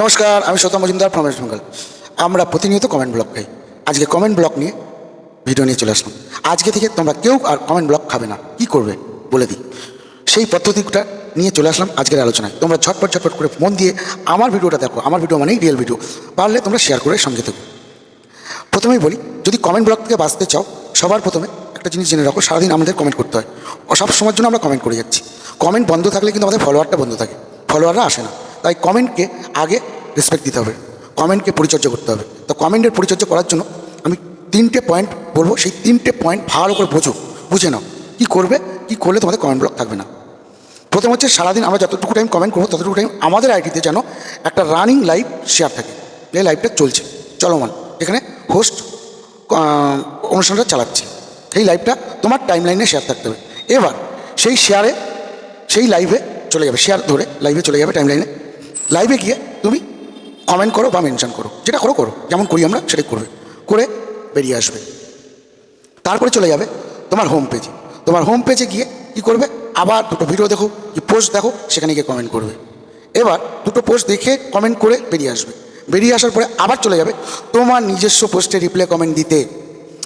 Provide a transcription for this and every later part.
নমস্কার, আমি সৌতম মজুমদার প্রমেশ বেঙ্গল। আমরা প্রতিনিয়ত কমেন্ট ব্লক খাই। আজকে কমেন্ট ব্লক নিয়ে ভিডিও নিয়ে চলে আসলাম। আজকে থেকে তোমরা কেউ আর কমেন্ট ব্লক খাবে না। কি করবে? বলে দিই। সেই পদ্ধতিটা নিয়ে চলে আসলাম আজকের আলোচনায়। তোমরা ঝটপট ঝটপট করে মন দিয়ে আমার ভিডিওটা দেখো। আমার ভিডিও মানেই রিয়েল ভিডিও পারলে তোমরা শেয়ার করে সঙ্গে থেকো। প্রথমেই বলি, যদি কমেন্ট ব্লক থেকে বাঁচতে চাও, সবার প্রথমে একটা জিনিস জেনে রাখো, সারাদিন আমাদের কমেন্ট করতে হয়। সব সময়ের জন্য আমরা কমেন্ট করে যাচ্ছি। কমেন্ট বন্ধ থাকলে কিন্তু আমাদের ফলোয়ারটা বন্ধ থাকে। ফলোয়াররা আসে না। তাই কমেন্টকে আগে রেসপেক্ট দিতে হবে। কমেন্টকে পরিচর্যা করতে হবে। তো কমেন্টের পরিচর্যা করার জন্য আমি তিনটে পয়েন্ট বলব। সেই তিনটে পয়েন্ট ভালো করে বোঝো, বুঝে নাও। কী করবে, কী করলে তোমাদের কমেন্ট ব্লক থাকবে না। প্রথম হচ্ছে সারাদিন আমরা যতটুকু টাইম কমেন্ট করব, ততটুকু টাইম আমাদের আইডিতে যেন একটা রানিং লাইভ শেয়ার থাকে। যে লাইভটা চলছে, চলমান। এখানে হোস্ট অনুষ্ঠানটা চালাচ্ছে। সেই লাইভটা তোমার টাইম লাইনে শেয়ার থাকতে হবে। এবার সেই শেয়ারে সেই লাইভে চলে যাবে। শেয়ার ধরে লাইভে চলে যাবে টাইম লাইনে লাইভে গিয়ে তুমি কমেন্ট করো বা মেনশন করো, যেটা করো করো, যেমন করি আমরা সেটাই করবে। করে বেরিয়ে আসবে। তারপরে চলে যাবে তোমার হোম পেজে তোমার হোম পেজে গিয়ে কি করবে? আবার দুটো ভিডিও দেখো কি পোস্ট দেখো, সেখানে গিয়ে কমেন্ট করবে। এবার দুটো পোস্ট দেখে কমেন্ট করে বেরিয়ে আসবে। বেরিয়ে আসার পরে আবার চলে যাবে তোমার নিজস্ব পোস্টে রিপ্লাই কমেন্ট দিতে।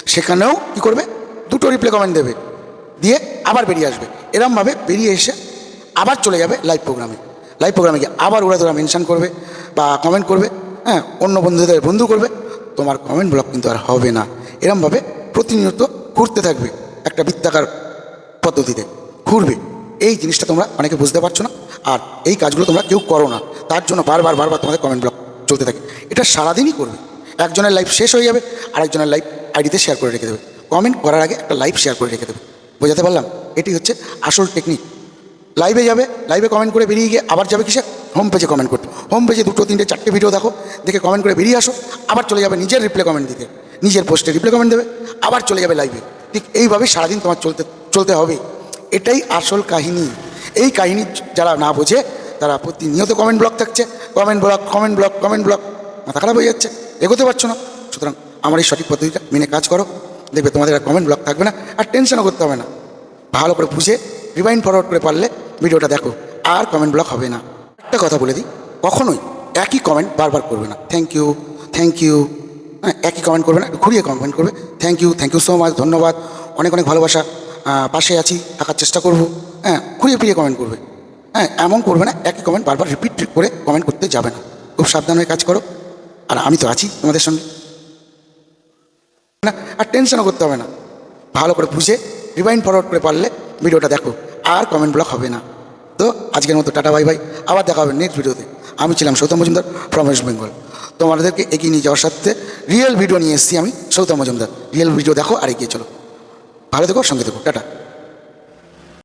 সেখানেও কি করবে? দুটো রিপ্লাই কমেন্ট দেবে। দিয়ে আবার বেরিয়ে আসবে। এরমভাবে বেরিয়ে এসে আবার চলে যাবে লাইভ প্রোগ্রামে লাইভ প্রোগ্রামে গিয়ে আবার ওরা তোরা মেনশন করবে বা কমেন্ট করবে হ্যাঁ অন্য বন্ধুদের বন্ধু করবে। তোমার কমেন্ট ব্লক কিন্তু আর হবে না। এরমভাবে প্রতিনিয়ত ঘুরতে থাকবে একটা বৃত্তাকার পদ্ধতিতে। ঘুরবে। এই জিনিসটা তোমরা অনেকে বুঝতে পারছ না। আর এই কাজগুলো তোমরা কেউ করো না। তার জন্য বারবার বারবার তোমাদের কমেন্ট ব্লক চলতে থাকে। এটা সারাদিনই করবে। একজনের লাইফ শেষ হয়ে যাবে, আরেকজনের লাইফ আইডিতে শেয়ার করে রেখে দেবে। কমেন্ট করার আগে একটা লাইভ শেয়ার করে রেখে দেবে। বোঝাতে পারলাম? এটি হচ্ছে আসল টেকনিক লাইভে যাবে লাইভে কমেন্ট করে বেরিয়ে গিয়ে আবার যাবে কিসে? হোম পেজে কমেন্ট করতে। হোম পেজে দুটো, তিনটে, চারটে ভিডিও দেখো, দেখে কমেন্ট করে বেরিয়ে আসো, আবার চলে যাবে নিজের রিপ্লাই কমেন্ট দিতে। নিজের পোস্টে রিপ্লাই কমেন্ট দেবে, আবার চলে যাবে লাইভে ঠিক এইভাবেই সারাদিন তোমার চলতে চলতে হবে। এটাই আসল কাহিনী। এই কাহিনী যারা না বোঝে, তারা প্রতিনিয়ত কমেন্ট ব্লক থাকছে। Comment block comment block comment block মাথা খারাপ হয়ে যাচ্ছে। এগোতে পারছ না। সুতরাং আমার এই সঠিক পদ্ধতিটা মেনে কাজ করো। দেখবে তোমাদের আর কমেন্ট ব্লক থাকবে না। আর টেনশনও করতে হবে না। ভালো করে বুঝে রিমাইন্ড ফরওয়ার্ড করে পারলে ভিডিওটা দেখো, আর কমেন্ট ব্লক হবে না। একটা কথা বলে দিই, কখনোই একই কমেন্ট বারবার করবে না। থ্যাংক ইউ থ্যাংক ইউ হ্যাঁ একই কমেন্ট করবে না, ঘুরিয়ে কমেন্ট করবে। Thank you thank you so much ধন্যবাদ। অনেক অনেক ভালোবাসা পাশে আছি, থাকার চেষ্টা করব। হ্যাঁ ঘুরিয়ে ফিরিয়ে কমেন্ট করবে। হ্যাঁ এমন করবে না, একই কমেন্ট বারবার রিপিট করে কমেন্ট করতে যাবে না। খুব সাবধান হয়ে কাজ করো। আর আমি তো আছি তোমাদের সঙ্গে। না, আর টেনশনও করতে হবে না। ভালো করে বুঝে রিমাইন্ড ফরওয়ার্ড করে পারলে ভিডিওটা দেখো, আর কমেন্ট ব্লক হবে না। তো আজকের মতো টাটা, বাই বাই। আবার দেখা হবে নেক্সট ভিডিওতে আমি ছিলাম সৌতম মজুমদার ফ্রম ওয়েস্ট বেঙ্গল তোমাদেরকে এগিয়ে নিয়ে যাওয়ার সাথে রিয়েল ভিডিও নিয়ে এসেছি আমি সৌতম মজুমদার। রিয়েল ভিডিও দেখো আর এগিয়ে চলো। ভালো থেকো, সঙ্গে থেকো। টাটা।